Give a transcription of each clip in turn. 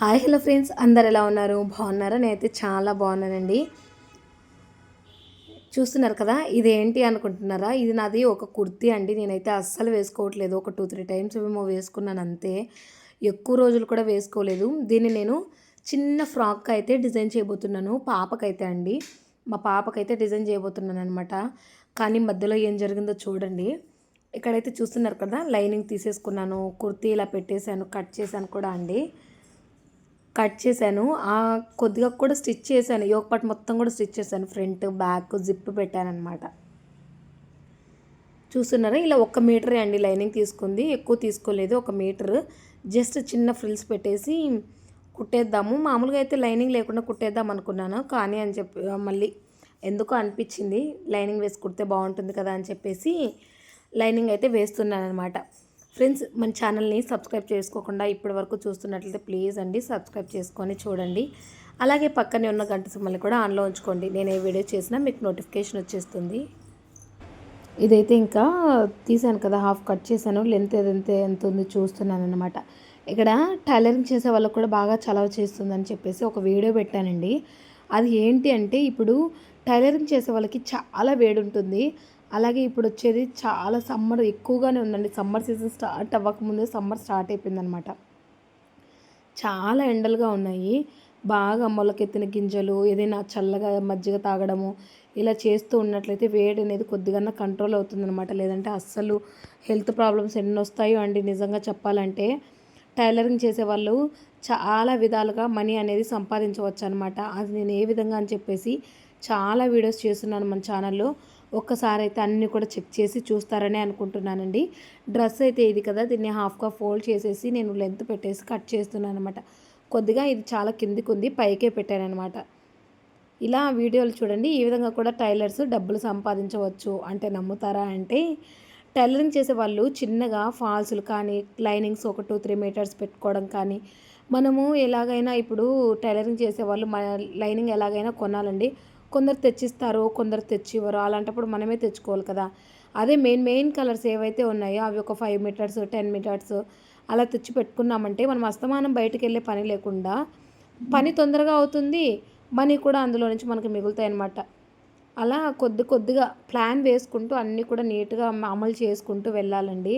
Hi hello friends. అందరు ఎలా ఉన్నారు? బాగున్నారా? నేనైతే చాలా బాగున్నానండి. చూస్తున్నారు కదా ఇదేంటి అనుకుంటున్నారా? ఇది నాది ఒక కుర్తీ అండి. నేనైతే అస్సలు వేసుకోవట్లేదు. ఒక టూ త్రీ టైమ్స్ మేము వేసుకున్నాను అంతే. ఎక్కువ రోజులు కూడా వేసుకోలేదు. దీన్ని నేను చిన్న ఫ్రాక్ అయితే డిజైన్ చేయబోతున్నాను. పాపకైతే అండి. మా పాపకైతే డిజైన్ చేయబోతున్నాను అనమాట కానీ మధ్యలో ఏం జరిగిందో చూడండి. ఇక్కడైతే చూస్తున్నారు కదా లైనింగ్ తీసేసుకున్నాను. కుర్తీ ఇలా పెట్టేశాను కట్ చేశాను కూడా అండి. కట్ చేశాను. ఆ కొద్దిగా కూడా స్టిచ్ చేశాను. యోగ పార్ట్ మొత్తం కూడా స్టిచ్ చేశాను. ఫ్రంట్ బ్యాక్ జిప్ పెట్టాను అనమాట చూస్తున్నారా? ఇలా ఒక మీటరే అండి లైనింగ్ తీసుకుంది. ఎక్కువ తీసుకోలేదు. ఒక మీటర్. జస్ట్ చిన్న ఫ్రిల్స్ పెట్టేసి కుట్టేద్దాము. మామూలుగా అయితే లైనింగ్ లేకుండా కుట్టేద్దాం అనుకున్నాను. కానీ అని చెప్పి మళ్ళీ ఎందుకో అనిపించింది. లైనింగ్ వేసి కుడితే బాగుంటుంది కదా అని చెప్పేసి లైనింగ్ అయితే వేస్తున్నాను అనమాట ఫ్రెండ్స్ మన ఛానల్ని సబ్స్క్రైబ్ చేసుకోకుండా ఇప్పటి వరకు చూస్తున్నట్లయితే ప్లీజ్ అండి సబ్స్క్రైబ్ చేసుకొని చూడండి. అలాగే పక్కనే ఉన్న గంట సిమ్మల్ని కూడా ఆన్లో ఉంచుకోండి. నేను ఏ వీడియో చేసినా మీకు నోటిఫికేషన్ వచ్చేస్తుంది. ఇదైతే ఇంకా తీసాను కదా హాఫ్ కట్ చేశాను. లెంత్ ఏదైతే ఎంత ఉంది చూస్తున్నాను అనమాట ఇక్కడ టైలరింగ్ చేసే వాళ్ళకు కూడా బాగా చలవ చేస్తుందని చెప్పేసి ఒక వీడియో పెట్టానండి. అది ఏంటి అంటే ఇప్పుడు టైలరింగ్ చేసే వాళ్ళకి చాలా వేడి ఉంటుంది అలాగే ఇప్పుడు వచ్చేది చాలా సమ్మర్ ఎక్కువగానే ఉందండి. సమ్మర్ సీజన్ స్టార్ట్ అవ్వకముందే సమ్మర్ స్టార్ట్ అయిపోయిందనమాట. చాలా ఎండలుగా ఉన్నాయి. బాగా మొలకెత్తిన గింజలు ఏదైనా చల్లగా మజ్జిగ తాగడము ఇలా చేస్తూ ఉన్నట్లయితే వేడి అనేది కొద్దిగా కంట్రోల్ అవుతుందన్నమాట లేదంటే అస్సలు హెల్త్ ప్రాబ్లమ్స్ ఎన్ని వస్తాయో అండి నిజంగా చెప్పాలంటే. టైలరింగ్ చేసేవాళ్ళు చాలా విధాలుగా మనీ అనేది సంపాదించవచ్చు అనమాట అది నేను ఏ విధంగా అని చెప్పేసి చాలా వీడియోస్ చేస్తున్నాను మన ఛానల్లో. ఒక్కసారి అయితే అన్నీ కూడా చెక్ చేసి చూస్తారని అనుకుంటున్నానండి. డ్రెస్ అయితే ఇది కదా దీన్ని హాఫ్గా ఫోల్డ్ చేసేసి నేను లెంత్ పెట్టేసి కట్ చేస్తున్నాను అనమాట కొద్దిగా ఇది చాలా కిందికి ఉంది పైకే పెట్టానమాట ఇలా వీడియోలు చూడండి ఈ విధంగా కూడా టైలర్స్ డబ్బులు సంపాదించవచ్చు. అంటే నమ్ముతారా అంటే టైలరింగ్ చేసే వాళ్ళు చిన్నగా ఫాల్స్లు కానీ లైనింగ్స్ ఒక టూ త్రీ మీటర్స్ పెట్టుకోవడం కానీ మనము ఎలాగైనా ఇప్పుడు టైలరింగ్ చేసే వాళ్ళు మన లైనింగ్ ఎలాగైనా కొనాలండి. కొందరు తెచ్చిస్తారు కొందరు తెచ్చివ్వరు అలాంటప్పుడు మనమే తెచ్చుకోవాలి కదా. అదే మెయిన్ మెయిన్ కలర్స్ ఏవైతే ఉన్నాయో అవి ఒక ఫైవ్ మీటర్స్ టెన్ మీటర్స్ అలా తెచ్చి పెట్టుకున్నామంటే మనం అస్తమానం బయటకు వెళ్ళే పని లేకుండా పని తొందరగా అవుతుంది. మనీ కూడా అందులో నుంచి మనకు మిగులుతాయి అన్నమాట అలా కొద్ది కొద్దిగా ప్లాన్ వేసుకుంటూ అన్నీ కూడా నీట్గా అమలు చేసుకుంటూ వెళ్ళాలండి.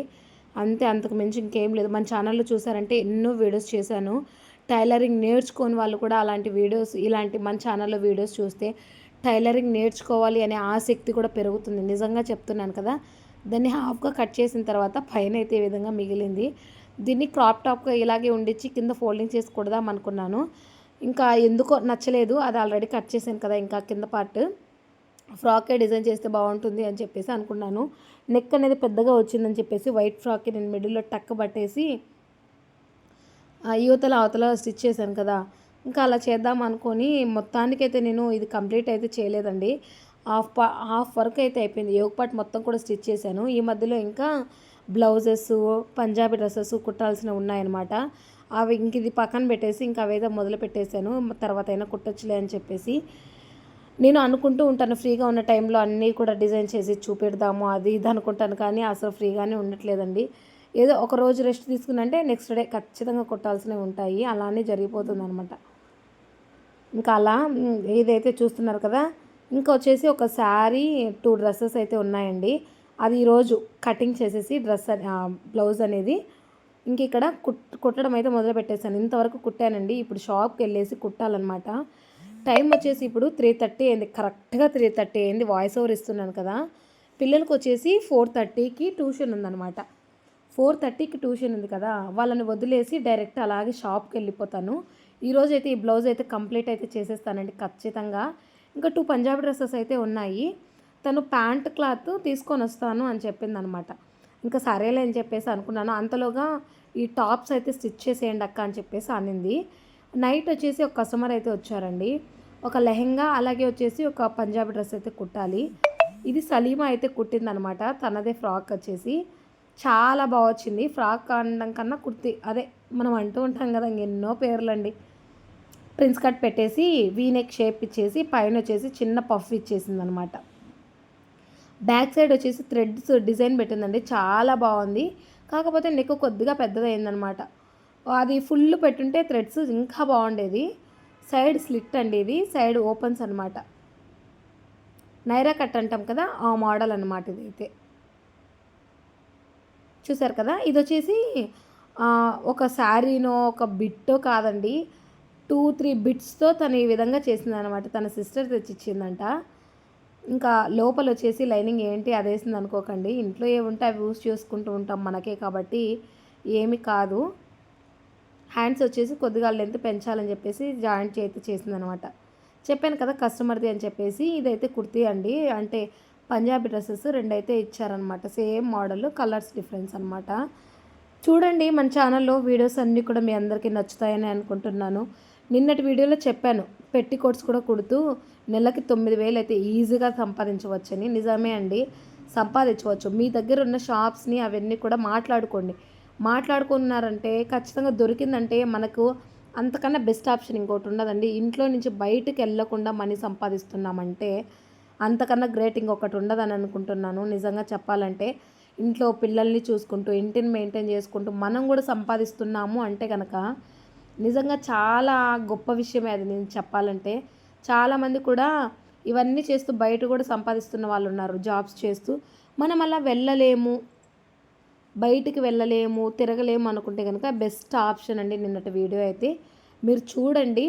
అంతే అంతకు మించి ఇంకేం లేదు. మన ఛానల్లో చూసారంటే ఎన్నో వీడియోస్ చేశాను. టైలరింగ్ నేర్చుకోని వాళ్ళు కూడా అలాంటి వీడియోస్ ఇలాంటి మన ఛానల్లో వీడియోస్ చూస్తే టైలరింగ్ నేర్చుకోవాలి అనే ఆసక్తి కూడా పెరుగుతుంది. నిజంగా చెప్తున్నాను కదా. దాన్ని హాఫ్గా కట్ చేసిన తర్వాత పైన అయితే ఈ విధంగా మిగిలింది. దీన్ని క్రాప్ టాప్గా ఇలాగే ఉండిచ్చి కింద ఫోల్డింగ్ చేసి కొడదాం అనుకున్నాను. ఇంకా ఎందుకో నచ్చలేదు. అది ఆల్రెడీ కట్ చేశాను కదా ఇంకా కింద పార్ట్. ఫ్రాకే డిజైన్ చేస్తే బాగుంటుంది అని చెప్పేసి అనుకున్నాను. నెక్ అనేది పెద్దగా వచ్చిందని చెప్పేసి వైట్ ఫ్రాక్కి నేను మిడిల్లో టక్ పట్టేసి యువతల అవతల స్టిచ్ చేశాను కదా. ఇంకా అలా చేద్దాం అనుకొని మొత్తానికైతే నేను ఇది కంప్లీట్ అయితే చేయలేదండి. హాఫ్ హాఫ్ వర్క్ అయితే అయిపోయింది. యోగ పార్ట్ మొత్తం కూడా స్టిచ్ చేశాను. ఈ మధ్యలో ఇంకా బ్లౌజెస్ పంజాబీ డ్రెస్సెస్ కుట్టాల్సినవి ఉన్నాయన్నమాట. అవి ఇంక ఇది పక్కన పెట్టేసి ఇంకా అవేదో మొదలు పెట్టేశాను తర్వాత అయినా కుట్టచ్చులే అని చెప్పేసి నేను అనుకుంటూ ఉంటాను ఫ్రీగా ఉన్న టైంలో అన్నీ కూడా డిజైన్ చేసి చూపెడదాము అది ఇది అనుకుంటాను. కానీ అసలు ఫ్రీగానే ఉండట్లేదండి. ఏదో ఒక రోజు రెస్ట్ తీసుకున్నంటే నెక్స్ట్ డే ఖచ్చితంగా కొట్టాల్సినవి ఉంటాయి. అలానే జరిగిపోతుంది అనమాట ఇంకా అలా ఏదైతే చూస్తున్నారు కదా ఇంకా వచ్చేసి ఒక శారీ టూ డ్రెస్సెస్ అయితే ఉన్నాయండి. అది ఈరోజు కటింగ్ చేసేసి డ్రెస్ బ్లౌజ్ అనేది ఇంక ఇక్కడ కుట్ కుట్టడం అయితే మొదలు పెట్టేశాను ఇంతవరకు కుట్టానండి. ఇప్పుడు షాప్కి వెళ్ళేసి కుట్టాలన్నమాట. టైం వచ్చేసి ఇప్పుడు త్రీ థర్టీ అయింది. కరెక్ట్గా త్రీ థర్టీ అయింది. వాయిస్ ఓవర్ ఇస్తున్నాను కదా. పిల్లలకి వచ్చేసి ఫోర్ థర్టీకి ట్యూషన్ ఉందన్నమాట. ఫోర్ థర్టీకి ట్యూషన్ ఉంది కదా. వాళ్ళని వదిలేసి డైరెక్ట్ అలాగే షాప్కి వెళ్ళిపోతాను. ఈరోజు అయితే ఈ బ్లౌజ్ అయితే కంప్లీట్ అయితే చేసేస్తానండి ఖచ్చితంగా. ఇంకా టూ పంజాబీ డ్రెస్సెస్ అయితే ఉన్నాయి. తను ప్యాంట్ క్లాత్ తీసుకొని వస్తాను అని చెప్పింది అనమాట ఇంకా సరేలే అని చెప్పేసి అనుకున్నాను. అంతలోగా ఈ టాప్స్ అయితే స్టిచ్ చేసేయండి అక్క అని చెప్పేసి అనింది. నైట్ వచ్చేసి ఒక కస్టమర్ అయితే వచ్చారండి. ఒక లెహెంగా అలాగే వచ్చేసి ఒక పంజాబీ డ్రెస్ అయితే కుట్టాలి. ఇది సలీమా అయితే కుట్టిందనమాట. తనదే ఫ్రాక్ వచ్చేసి. చాలా బాగా వచ్చింది. ఫ్రాక్ అనడం కన్నా కుర్తి అదే మనం అంటూ ఉంటాం కదా ఎన్నో పేర్లండి. ప్రిన్స్ కట్ పెట్టేసి వీనెక్ షేప్ ఇచ్చేసి పైన వచ్చేసి చిన్న పఫ్ ఇచ్చేసింది అనమాట బ్యాక్ సైడ్ వచ్చేసి థ్రెడ్స్ డిజైన్ పెట్టిందండి. చాలా బాగుంది. కాకపోతే నెక్ కొద్దిగా పెద్దదైందనమాట. అది ఫుల్ పెట్టుంటే థ్రెడ్స్ ఇంకా బాగుండేది. సైడ్ స్లిట్ అండి ఇది సైడ్ ఓపెన్స్ అనమాట నైరా కట్ అంటాం కదా ఆ మోడల్ అనమాట ఇది అయితే. చూసారు కదా ఇది వచ్చేసి ఒక శారీనో ఒక బిట్టో కాదండి టూ త్రీ బిట్స్తో తను ఈ విధంగా చేసిందనమాట తన సిస్టర్ తెచ్చిచ్చిందంట. ఇంకా లోపల వచ్చేసి లైనింగ్ ఏంటి అదేసింది అనుకోకండి ఇంట్లో ఏముంటే అవి యూస్ చేసుకుంటూ ఉంటాం మనకే కాబట్టి ఏమి కాదు. హ్యాండ్స్ వచ్చేసి కొద్దిగా లెంత్ పెంచాలని చెప్పేసి జాయింట్ చేతి చేసిందనమాట. చెప్పాను కదా కస్టమర్ది అని చెప్పేసి ఇదైతే కుర్తీ అండి. అంటే పంజాబీ డ్రెస్సెస్ రెండు అయితే ఇచ్చారనమాట. సేమ్ మోడల్ కలర్స్ డిఫరెన్స్ అనమాట. చూడండి మన ఛానల్లో వీడియోస్ అన్నీ కూడా మీ అందరికీ నచ్చుతాయని అనుకుంటున్నాను. నిన్నటి వీడియోలో చెప్పాను పెట్టి కోట్స్ కూడా కుడుతూ నెలకి తొమ్మిది వేలు అయితే ఈజీగా సంపాదించవచ్చని. నిజమే అండి సంపాదించవచ్చు. మీ దగ్గర ఉన్న షాప్స్ని అవన్నీ కూడా మాట్లాడుకోండి. మాట్లాడుకున్నారంటే ఖచ్చితంగా దొరికిందంటే మనకు అంతకన్నా బెస్ట్ ఆప్షన్ ఇంకోటి ఉండదండి. ఇంట్లో నుంచి బయటకు వెళ్ళకుండా మనీ సంపాదిస్తున్నామంటే అంతకన్నా గ్రేట్ ఇంకొకటి ఉండదని అనుకుంటున్నాను. నిజంగా చెప్పాలంటే ఇంట్లో పిల్లల్ని చూసుకుంటూ ఇంటిని మెయింటైన్ చేసుకుంటూ మనం కూడా సంపాదిస్తున్నాము అంటే కనుక నిజంగా చాలా గొప్ప విషయమే అది నేను చెప్పాలంటే. చాలామంది కూడా ఇవన్నీ చేస్తూ బయట కూడా సంపాదిస్తున్న వాళ్ళు ఉన్నారు జాబ్స్ చేస్తూ. మనం అలా వెళ్ళలేము. బయటికి వెళ్ళలేము తిరగలేము అనుకుంటే కనుక బెస్ట్ ఆప్షన్ అండి నిన్నటి వీడియో అయితే. మీరు చూడండి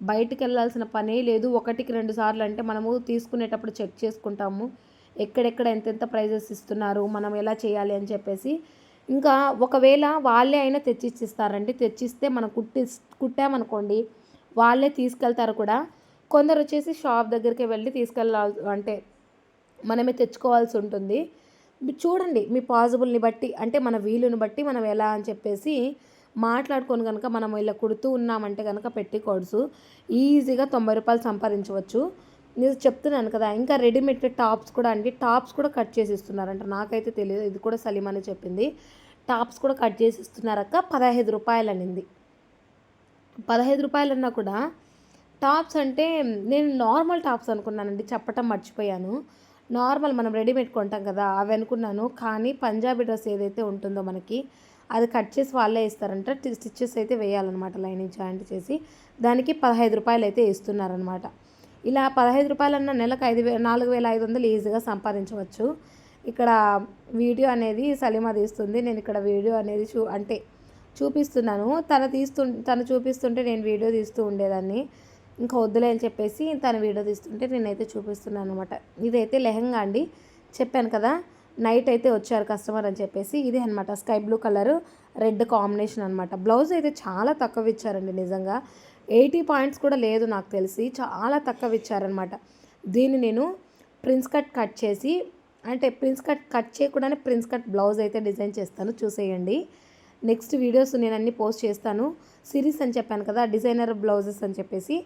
బయటికి వెళ్ళాల్సిన పనే లేదు. ఒకటికి రెండు సార్లు అంటే మనము తీసుకునేటప్పుడు చెక్ చేసుకుంటాము. ఎక్కడెక్కడ ఎంతెంత ప్రైజెస్ ఇస్తున్నారు మనం ఎలా చేయాలి అని చెప్పేసి. ఇంకా ఒకవేళ వాళ్ళే అయినా తెచ్చిచ్చిస్తారండి. తెచ్చిస్తే మనం కుట్టి కుట్టామనుకోండి వాళ్ళే తీసుకెళ్తారు కూడా. కొందరు వచ్చేసి షాప్ దగ్గరికి వెళ్ళి తీసుకెళ్ళాలి అంటే మనమే తెచ్చుకోవాల్సి ఉంటుంది. చూడండి మీ పాజిబుల్ని బట్టి అంటే మన వీలుని బట్టి మనం ఎలా అని చెప్పేసి మాట్లాడుకొని కనుక మనం ఇలా కుడుతూ ఉన్నామంటే కనుక పెట్టి కోడ్స్. ఈజీగా తొంభై రూపాయలు సంపాదించవచ్చు. నేను చెప్తున్నాను కదా ఇంకా రెడీమేడ్ టాప్స్ కూడా అండి. టాప్స్ కూడా కట్ చేసి ఇస్తున్నారంట నాకైతే తెలియదు ఇది కూడా సలీం అని చెప్పింది. టాప్స్ కూడా కట్ చేసి ఇస్తున్నారక్క పదహైదు రూపాయలు అనింది. పదహైదు రూపాయలు అన్నా కూడా టాప్స్ అంటే నేను నార్మల్ టాప్స్ అనుకున్నానండి చెప్పటం మర్చిపోయాను. నార్మల్ మనం రెడీమేడ్ కొంటాం కదా అవి అనుకున్నాను. కానీ పంజాబీ డ్రెస్ ఏదైతే ఉంటుందో మనకి అది కట్ చేసి వాళ్ళే ఇస్తారంట. స్టిచ్చెస్ అయితే వేయాలన్నమాట లైనింగ్ జాయింట్ చేసి. దానికి పదహైదు రూపాయలు అయితే ఇస్తున్నారనమాట ఇలా పదహైదు రూపాయలన్న నెలకు ఐదు వే నాలుగు వేల ఐదు వందలు ఈజీగా సంపాదించవచ్చు. ఇక్కడ వీడియో అనేది సలీమా తీస్తుంది. నేను ఇక్కడ వీడియో అనేది చూ అంటే చూపిస్తున్నాను. తను తీస్తు తను చూపిస్తుంటే నేను వీడియో తీస్తూ ఉండేదాన్ని. ఇంకా వద్దులే అని చెప్పేసి తను వీడియో తీస్తుంటే నేనైతే చూపిస్తున్నాను అనమాట ఇదైతే లెహంగా అండి. చెప్పాను కదా నైట్ అయితే వచ్చారు కస్టమర్ అని చెప్పేసి. ఇది అనమాట sky blue colour red combination అనమాట బ్లౌజ్ అయితే చాలా తక్కువ ఇచ్చారండి నిజంగా. ఎయిటీ పాయింట్స్ కూడా లేదు నాకు తెలిసి. చాలా తక్కువ ఇచ్చారనమాట దీన్ని నేను ప్రిన్స్ కట్ కట్ చేసి అంటే ప్రిన్స్ కట్ కట్ చేయకుండానే ప్రిన్స్ కట్ బ్లౌజ్ అయితే డిజైన్ చేస్తాను. చూసేయండి. నెక్స్ట్ వీడియోస్ నేను అన్ని పోస్ట్ చేస్తాను. సిరీస్ అని చెప్పాను కదా డిజైనర్ బ్లౌజెస్ అని చెప్పేసి.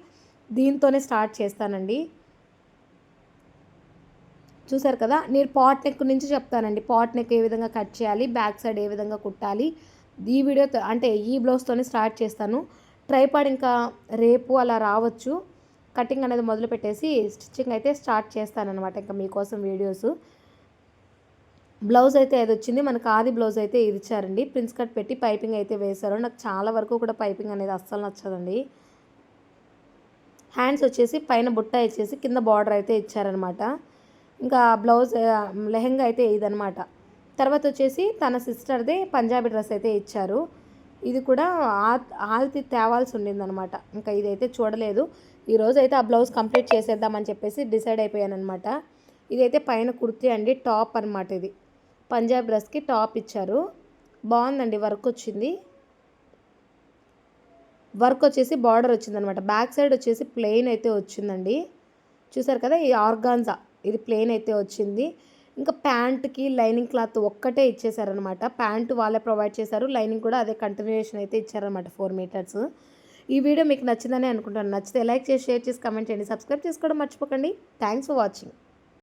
దీంతోనే స్టార్ట్ చేస్తానండి. చూసారు కదా నేను పాట్ నెక్ నుంచి చెప్తానండి. పాట్ నెక్ ఏ విధంగా కట్ చేయాలి బ్యాక్ సైడ్ ఏ విధంగా కుట్టాలి. ఈ వీడియో అంటే ఈ బ్లౌజ్తోనే స్టార్ట్ చేస్తాను. ట్రైపాడ్ ఇంకా రేపు అలా రావచ్చు. కటింగ్ అనేది మొదలు పెట్టేసి స్టిచ్చింగ్ అయితే స్టార్ట్ చేస్తానన్నమాట ఇంకా మీకోసం వీడియోస్. బ్లౌజ్ అయితే అది వచ్చింది మనకు ఆది బ్లౌజ్ అయితే ఇది ఇచ్చారండి ప్రిన్స్ కట్ పెట్టి పైపింగ్ అయితే వేశారు. నాకు చాలా వరకు కూడా పైపింగ్ అనేది అస్సలు నచ్చదండి. హ్యాండ్స్ వచ్చేసి పైన బుట్ట ఇచ్చేసి కింద బార్డర్ అయితే ఇచ్చారనమాట. ఇంకా బ్లౌజ్ లెహెంగా లెహంగా అయితే ఇదనమాట. తర్వాత వచ్చేసి తన సిస్టర్దే పంజాబీ డ్రెస్ అయితే ఇచ్చారు. ఇది కూడా ఆల్తి తేవాల్సి ఉండిందనమాట. ఇంకా ఇదైతే చూడలేదు. ఈరోజు అయితే ఆ బ్లౌజ్ కంప్లీట్ చేసేద్దామని చెప్పేసి డిసైడ్ అయిపోయాను అనమాట ఇదైతే పైన కుర్తీ అండి టాప్ అనమాట ఇది. పంజాబ్ డ్రెస్కి టాప్ ఇచ్చారు. బాగుందండి వర్క్ వచ్చింది. వర్క్ వచ్చేసి బార్డర్ వచ్చిందనమాట. బ్యాక్ సైడ్ వచ్చేసి ప్లెయిన్ అయితే వచ్చిందండి. చూసారు కదా ఈ ఆర్గాన్జా ఇది ప్లెయిన్ అయితే వచ్చింది. ఇంకా ప్యాంట్కి లైనింగ్ క్లాత్ ఒక్కటే ఇచ్చేసారనమాట. ప్యాంట్ వాళ్ళే ప్రొవైడ్ చేశారు. లైనింగ్ కూడా అదే కంటిన్యూషన్ అయితే ఇచ్చారనమాట ఫోర్ మీటర్స్. ఈ వీడియో మీకు నచ్చిందని అనుకుంటాను నచ్చితే లైక్ చేసి షేర్ చేసి కమెంట్ చేయండి. సబ్స్క్రైబ్ చేసుకోవడం మర్చిపోకండి. Thanks for watching.